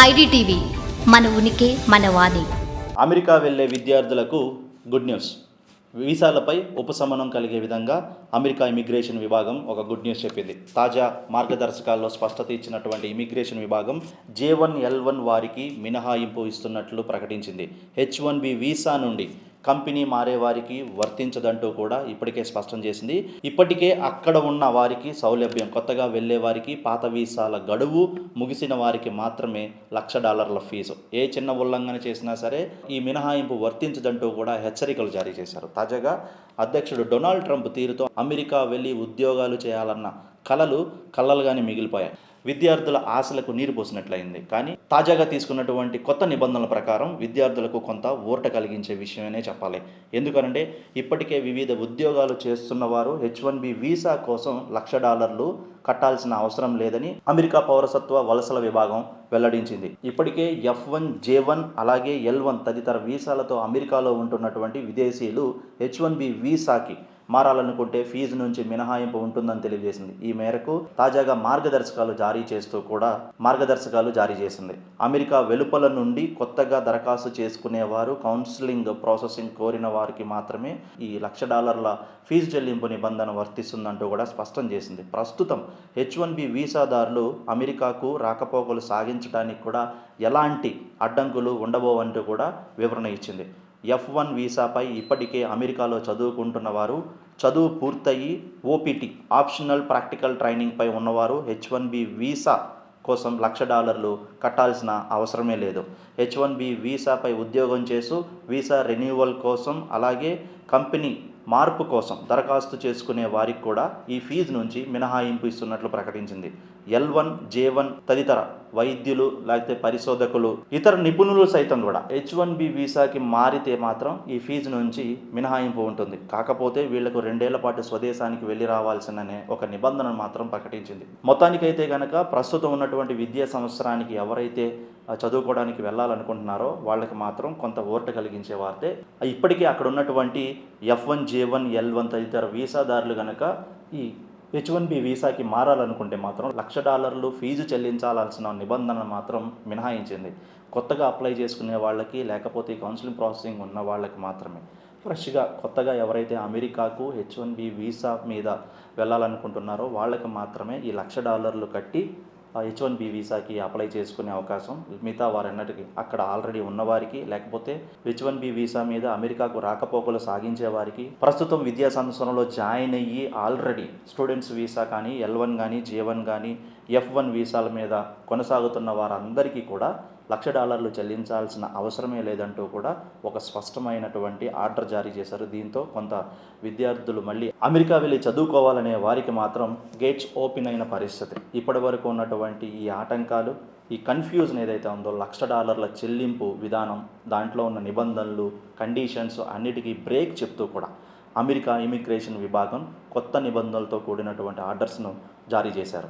IDTV మన ఉనికి మన వాణి. అమెరికా వెళ్ళే విద్యార్థులకు గుడ్ న్యూస్. వీసాలపై ఉపశమనం కలిగే విధంగా అమెరికా ఇమిగ్రేషన్ విభాగం ఒక గుడ్ న్యూస్ చెప్పింది. తాజా మార్గదర్శకాల్లో స్పష్టత ఇచ్చినటువంటి ఇమిగ్రేషన్ విభాగం జే వన్ ఎల్ వన్ వారికి మినహాయింపు ఇస్తున్నట్లు ప్రకటించింది. హెచ్ వన్ బి వీసా నుండి కంపెనీ మారే వారికి వర్తించదంటూ కూడా ఇప్పటికే స్పష్టం చేసింది. ఇప్పటికే అక్కడ ఉన్న వారికి సౌలభ్యం కొత్తగా వెళ్ళే వారికి పాత వీసాల గడువు ముగిసిన వారికి మాత్రమే లక్ష డాలర్ల ఫీజు. ఏ చిన్న ఉల్లంఘన చేసినా సరే ఈ మినహాయింపు వర్తించదంటూ కూడా హెచ్చరికలు జారీ చేశారు. తాజాగా అధ్యక్షుడు డొనాల్డ్ ట్రంప్ తీరుతో అమెరికా వెళ్ళి ఉద్యోగాలు చేయాలన్న కలలు కలలుగానే మిగిలిపోయాయి. విద్యార్థుల ఆశలకు నీరు పోసినట్లయింది. కానీ తాజాగా తీసుకున్నటువంటి కొత్త నిబంధనల ప్రకారం విద్యార్థులకు కొంత ఊరట కలిగించే విషయమనే చెప్పాలి. ఎందుకనంటే ఇప్పటికే వివిధ ఉద్యోగాలు చేస్తున్న వారు హెచ్ వన్ బి వీసా కోసం లక్ష డాలర్లు కట్టాల్సిన అవసరం లేదని అమెరికా పౌరసత్వ వలసల విభాగం వెల్లడించింది. ఇప్పటికే ఎఫ్ వన్ జే వన్ అలాగే ఎల్ వన్ తదితర వీసాలతో అమెరికాలో ఉంటున్నటువంటి విదేశీయులు హెచ్ వన్ బి వీసాకి మారాలనుకుంటే ఫీజు నుంచి మినహాయింపు ఉంటుందని తెలియజేసింది. ఈ మేరకు తాజాగా మార్గదర్శకాలు జారీ చేస్తూ కూడా మార్గదర్శకాలు జారీ చేసింది. అమెరికా వెలుపల నుండి కొత్తగా దరఖాస్తు చేసుకునేవారు కౌన్సిలింగ్ ప్రాసెసింగ్ కోరిన వారికి మాత్రమే ఈ లక్ష డాలర్ల ఫీజు చెల్లింపు నిబంధన వర్తిస్తుందంటూ కూడా స్పష్టం చేసింది. ప్రస్తుతం హెచ్ వన్ బి వీసాదారులు అమెరికాకు రాకపోకలు సాగించడానికి కూడా ఎలాంటి అడ్డంకులు ఉండబోవంటూ కూడా వివరణ ఇచ్చింది. ఎఫ్ వన్ వీసాపై ఇప్పటికే అమెరికాలో చదువుకుంటున్న వారు చదువు పూర్తయి ఓపీటీ ఆప్షనల్ ప్రాక్టికల్ ట్రైనింగ్పై ఉన్నవారు హెచ్ వన్ బి వీసా కోసం లక్ష డాలర్లు కట్టాల్సిన అవసరమే లేదు. హెచ్ వన్ బి వీసాపై ఉద్యోగం చేస్తూ వీసా రెన్యువల్ కోసం అలాగే కంపెనీ మార్పు కోసం దరఖాస్తు చేసుకునే వారికి కూడా ఈ ఫీజు నుంచి మినహాయింపు ఇస్తున్నట్లు ప్రకటించింది. ఎల్ వన్ జే వన్ తదితర వైద్యులు లేకపోతే పరిశోధకులు ఇతర నిపుణులు సైతం కూడా హెచ్ వన్ బి వీసాకి మారితే మాత్రం ఈ ఫీజు నుంచి మినహాయింపు ఉంటుంది. కాకపోతే వీళ్ళకు రెండేళ్ళ పాటు స్వదేశానికి వెళ్ళి రావాల్సిననే ఒక నిబంధన మాత్రం ప్రకటించింది. మొత్తానికైతే గనక ప్రస్తుతం ఉన్నటువంటి విద్యా సంవత్సరానికి ఎవరైతే చదువుకోవడానికి వెళ్ళాలనుకుంటున్నారో వాళ్ళకి మాత్రం కొంత ఓర్ట కలిగించే వార్తే ఇప్పటికీ అక్కడ ఉన్నటువంటి F one J one L one తదితర వీసాదారులు కనుక ఈ హెచ్ వన్ బి వీసాకి మారాలనుకుంటే మాత్రం లక్ష డాలర్లు ఫీజు చెల్లించాల్సిన నిబంధన మాత్రం మినహాయించింది. కొత్తగా అప్లై చేసుకునే వాళ్ళకి లేకపోతే కౌన్సిలింగ్ ప్రాసెసింగ్ ఉన్న వాళ్ళకి మాత్రమే. ఫ్రెష్గా కొత్తగా ఎవరైతే అమెరికాకు హెచ్ వన్ బి వీసా మీద వెళ్ళాలనుకుంటున్నారో వాళ్ళకి మాత్రమే ఈ లక్ష డాలర్లు కట్టి హెచ్ వన్ బి వీసాకి అప్లై చేసుకునే అవకాశం మిగతా వారన్నటికి అక్కడ ఆల్రెడీ ఉన్నవారికి లేకపోతే హెచ్ వన్ బి వీసా మీద అమెరికాకు రాకపోకలు సాగించే వారికి ప్రస్తుతం విద్యా సంవత్సరంలో జాయిన్ అయ్యి ఆల్రెడీ స్టూడెంట్స్ వీసా కానీ ఎల్ వన్ కానీ జే వన్ కానీ ఎఫ్ వన్ వీసాల మీద కొనసాగుతున్న వారందరికీ కూడా లక్ష డాలర్లు చెల్లించాల్సిన అవసరమే లేదంటూ కూడా ఒక స్పష్టమైనటువంటి ఆర్డర్ జారీ చేశారు. దీంతో కొంత విద్యార్థులు మళ్ళీ అమెరికా వెళ్ళి చదువుకోవాలనే వారికి మాత్రం గేట్స్ ఓపెన్ అయిన పరిస్థితి. ఇప్పటి వరకు ఉన్నటువంటి ఈ ఆటంకాలు ఈ కన్ఫ్యూజన్ ఏదైతే ఉందో లక్ష డాలర్ల చెల్లింపు విధానం దాంట్లో ఉన్న నిబంధనలు కండిషన్స్ అన్నిటికీ బ్రేక్ చెప్తూ కూడా అమెరికా ఇమిగ్రేషన్ విభాగం కొత్త నిబంధనలతో కూడినటువంటి ఆర్డర్స్ను జారీ చేశారు.